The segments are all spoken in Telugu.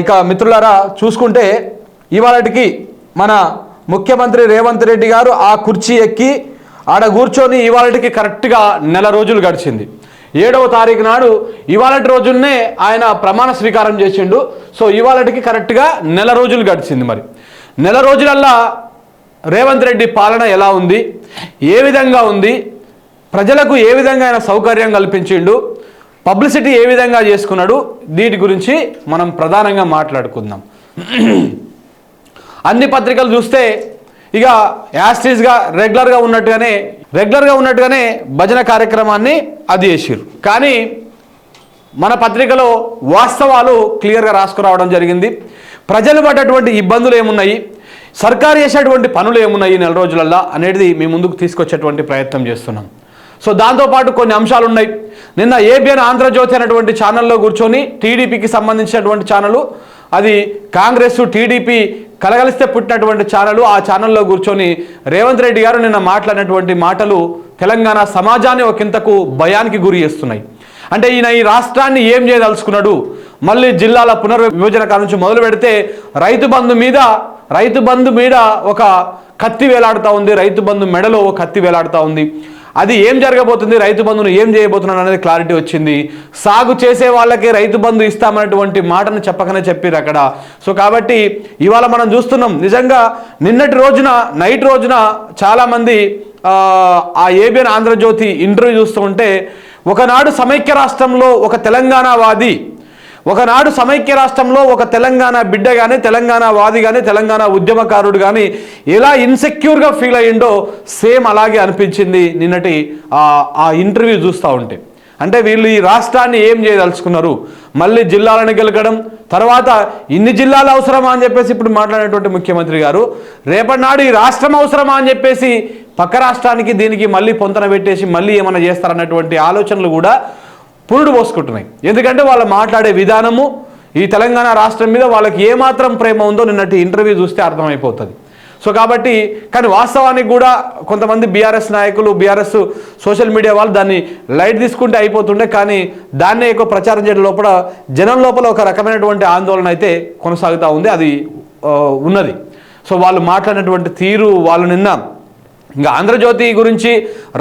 ఇక మిత్రులారా చూసుకుంటే ఇవాళకి మన ముఖ్యమంత్రి రేవంత్ రెడ్డి గారు ఆ కుర్చీ ఎక్కి ఆడ కూర్చొని ఇవాళకి కరెక్ట్గా నెల రోజులు గడిచింది. ఏడవ తారీఖు నాడు ఇవాళటి రోజున్నే ఆయన ప్రమాణ స్వీకారం చేసిండు. సో ఇవాళకి కరెక్ట్గా నెల రోజులు గడిచింది మరి. నెల రోజులల్లా రేవంత్ రెడ్డి పాలన ఎలా ఉంది? ఏ విధంగా ఉంది? ప్రజలకు ఏ విధంగా ఆయన సౌకర్యం కల్పించిండు? పబ్లిసిటీ ఏ విధంగా చేసుకున్నాడు దీటి గురించి మనం ప్రధానంగా మాట్లాడుకుందాం. అన్ని పత్రికలు చూస్తే ఇక యాస్టీస్గా రెగ్యులర్గా ఉన్నట్టుగానే రెగ్యులర్గా ఉన్నట్టుగానే భజన కార్యక్రమాన్ని అది చేసిర్రు. కానీ మన పత్రికలో వాస్తవాలు క్లియర్గా రాసుకురావడం జరిగింది. ప్రజలు పడ్డటువంటి ఇబ్బందులు ఏమున్నాయి? సర్కారు చేసేటువంటి పనులు ఏమున్నాయి నెల రోజులల్లా? అనేది మీ ముందుకు తీసుకొచ్చేటువంటి ప్రయత్నం చేస్తున్నాం. సో దాంతోపాటు కొన్ని అంశాలు ఉన్నాయి. నిన్న ఏబిఎన్ ఆంధ్రజ్యోతి అనేటువంటి ఛానల్లో కూర్చొని టీడీపీకి సంబంధించినటువంటి ఛానల్ అది కాంగ్రెస్ టీడీపీ కలగలిస్తే పుట్టినటువంటి ఛానల్ ఆ ఛానల్లో కూర్చొని రేవంత్ రెడ్డి గారు నిన్న మాట్లాడినటువంటి మాటలు తెలంగాణ సమాజాన్ని ఒకంతకు భయానికి గురి చేస్తున్నాయి. అంటే ఈయన ఈ రాష్ట్రాన్ని ఏం చేయదలుచుకున్నాడు? మళ్ళీ జిల్లాల పునర్విభజన కాడ నుంచి మొదలు పెడితే రైతు బంధు మీద రైతు బంధు మీద ఒక కత్తి వేలాడుతూ ఉంది రైతు బంధు మెడలో ఒక కత్తి వేలాడుతూ ఉంది. అది ఏం జరగబోతుంది? రైతు బంధును ఏం చేయబోతున్నాడు అనేది క్లారిటీ వచ్చింది. సాగు చేసే వాళ్ళకి రైతు బంధు ఇస్తామన్నటువంటి మాటను చెప్పకనే చెప్పారు అక్కడ. సో కాబట్టి ఇవాళ మనం చూస్తున్నాం నిజంగా నిన్నటి రోజున నైట్ రోజున చాలామంది ఆ, ఆ ఏబిఎన్ ఆంధ్రజ్యోతి ఇంటర్వ్యూ చూస్తూ ఉంటే ఒకనాడు సమైక్య రాష్ట్రంలో ఒక తెలంగాణవాది ఒకనాడు సమైక్య రాష్ట్రంలో ఒక తెలంగాణ బిడ్డ కానీ తెలంగాణ వాది కానీ తెలంగాణ ఉద్యమకారుడు కానీ ఎలా ఇన్సెక్యూర్గా ఫీల్ అయ్యిండో సేమ్ అలాగే అనిపించింది నిన్నటి ఆ- ఇంటర్వ్యూ చూస్తూ ఉంటే. అంటే వీళ్ళు ఈ రాష్ట్రాన్ని ఏం చేయదలుచుకున్నారు? మళ్ళీ జిల్లాలను గెలకడం తర్వాత ఇన్ని జిల్లాలు అవసరమా అని చెప్పేసి ఇప్పుడు మాట్లాడేటువంటి ముఖ్యమంత్రి గారు రేపటినాడు ఈ రాష్ట్రం అవసరమా అని చెప్పేసి పక్క రాష్ట్రానికి దీనికి మళ్ళీ పొంతన పెట్టేసి మళ్ళీ ఏమైనా చేస్తారన్నటువంటి ఆలోచనలు కూడా పురుడు పోసుకుంటున్నాయి. ఎందుకంటే వాళ్ళు మాట్లాడే విధానము ఈ తెలంగాణ రాష్ట్రం మీద వాళ్ళకి ఏమాత్రం ప్రేమ ఉందో నిన్నటి ఇంటర్వ్యూ చూస్తే అర్థమైపోతుంది. సో కాబట్టి కానీ వాస్తవానికి కూడా కొంతమంది బీఆర్ఎస్ నాయకులు బీఆర్ఎస్ సోషల్ మీడియా వాళ్ళు దాన్ని లైట్ తీసుకుంటే అయిపోతుండే కానీ దాన్నే ఎక్కువ ప్రచారం చేయడం లోపల జనం లోపల ఒక రకమైనటువంటి ఆందోళన అయితే కొనసాగుతూ ఉంది అది ఉన్నది. సో వాళ్ళు మాట్లాడినటువంటి తీరు వాళ్ళు నిన్న ఇంకా ఆంధ్రజ్యోతి గురించి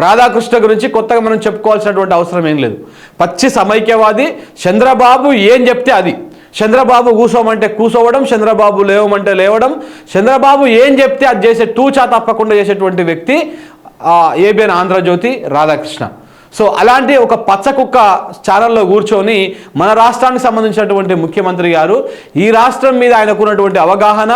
రాధాకృష్ణ గురించి కొత్తగా మనం చెప్పుకోవాల్సినటువంటి అవసరం ఏం లేదు. పచ్చి సమైక్యవాది చంద్రబాబు ఏం చెప్తే అది. చంద్రబాబు కూసోమంటే కూసోవడం చంద్రబాబు లేవమంటే లేవడం చంద్రబాబు ఏం చెప్తే అది చేసే టూచా తప్పకుండా చేసేటువంటి వ్యక్తి ఏబిఎన్ ఆంధ్రజ్యోతి రాధాకృష్ణ. సో అలాంటి ఒక పచ్చ కుక్క ఛానల్లో కూర్చొని మన రాష్ట్రానికి సంబంధించినటువంటి ముఖ్యమంత్రి గారు ఈ రాష్ట్రం మీద ఆయనకున్నటువంటి అవగాహన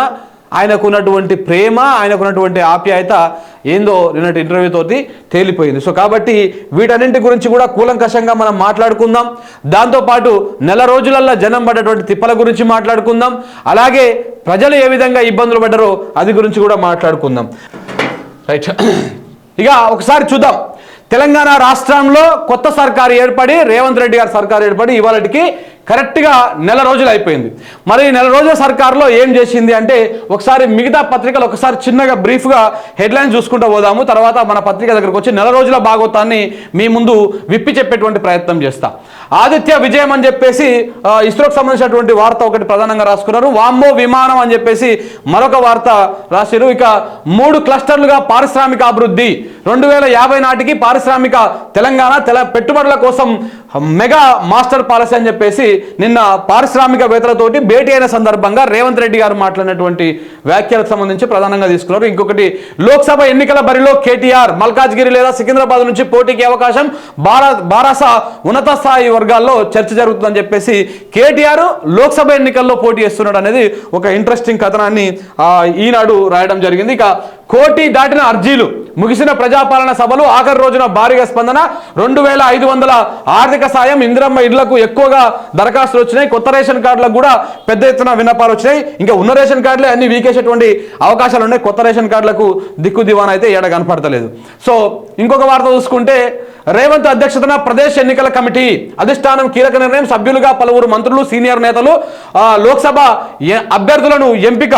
ఆయనకున్నటువంటి ప్రేమ ఆయనకున్నటువంటి ఆప్యాయత ఏందో నిన్నటి ఇంటర్వ్యూ తోటి తేలిపోయింది. సో కాబట్టి వీటన్నింటి గురించి కూడా కూలంకషంగా మనం మాట్లాడుకుందాం. దాంతోపాటు నెల రోజులల్లో జనం పడ్డటువంటి తిప్పల గురించి మాట్లాడుకుందాం. అలాగే ప్రజలు ఏ విధంగా ఇబ్బందులు పడ్డారో అది గురించి కూడా మాట్లాడుకుందాం. రైట్. ఇక ఒకసారి చూద్దాం. తెలంగాణ రాష్ట్రంలో కొత్త సర్కారు ఏర్పడి రేవంత్ రెడ్డి గారి సర్కారు ఏర్పడి ఇవాళకి కరెక్ట్గా నెల రోజులు అయిపోయింది. మరి ఈ నెల రోజుల సర్కారులో ఏం చేసింది అంటే ఒకసారి మిగతా పత్రికలు ఒకసారి చిన్నగా బ్రీఫ్గా హెడ్లైన్స్ చూసుకుంటూ పోదాము. తర్వాత మన పత్రిక దగ్గరకు వచ్చి నెల రోజుల భాగవతాన్ని మీ ముందు విప్పి చెప్పేటువంటి ప్రయత్నం చేస్తా. ఆదిత్య విజయం అని చెప్పేసి ఇస్రోకి సంబంధించినటువంటి వార్త ఒకటి ప్రధానంగా రాసుకున్నారు. వామ్మో విమానం అని చెప్పేసి మరొక వార్త రాశారు ఇక మూడు క్లస్టర్లుగా పారిశ్రామిక అభివృద్ధి. రెండు వేల యాభై నాటికి పారిశ్రామిక తెలంగాణ తెల పెట్టుబడుల కోసం మెగా మాస్టర్ పాలసీ అని చెప్పేసి నిన్న పారిశ్రామికవేత్తలతోటి భేటీ అయిన సందర్భంగా రేవంత్ రెడ్డి గారు మాట్లాడినటువంటి వ్యాఖ్యలకు సంబంధించి ప్రధానంగా తీసుకున్నారు. ఇంకొకటి లోక్సభ ఎన్నికల బరిలో కేటీఆర్ మల్కాజ్గిరి లేదా సికింద్రాబాద్ నుంచి పోటీకి అవకాశం బారా బారాస ఉన్నత స్థాయి వర్గాల్లో చర్చ జరుగుతుందని చెప్పేసి కేటీఆర్ లోక్సభ ఎన్నికల్లో పోటీ చేస్తున్నాడు అనేది ఒక ఇంట్రెస్టింగ్ కథనాన్ని ఈనాడు రాయడం జరిగింది. ఇక కోటి దాటిన అర్జీలు ముగిసిన ప్రజాపాలన సభలు ఆఖరి రోజున భారీగా స్పందన. రెండు వేల ఐదు వందల ఆర్థిక సాయం ఇందిరమ్మ ఇళ్ళకు ఎక్కువగా దరఖాస్తులు వచ్చినాయి. కొత్త రేషన్ కార్డులకు కూడా పెద్ద ఎత్తున విన్నపాలు వచ్చినాయి. ఇంకా ఉన్న రేషన్ కార్డులే అన్ని వీకేసేటువంటి అవకాశాలు ఉన్నాయి. కొత్త రేషన్ కార్డులకు దిక్కు దివాన్ అయితే ఏడ కనపడతలేదు. సో ఇంకొక వార్త చూసుకుంటే రేవంత్ అధ్యక్షతన ప్రదేశ్ ఎన్నికల కమిటీ అధిష్టానం కీలక నిర్ణయం సభ్యులుగా పలువురు మంత్రులు సీనియర్ నేతలు లోక్సభ అభ్యర్థులను ఎంపిక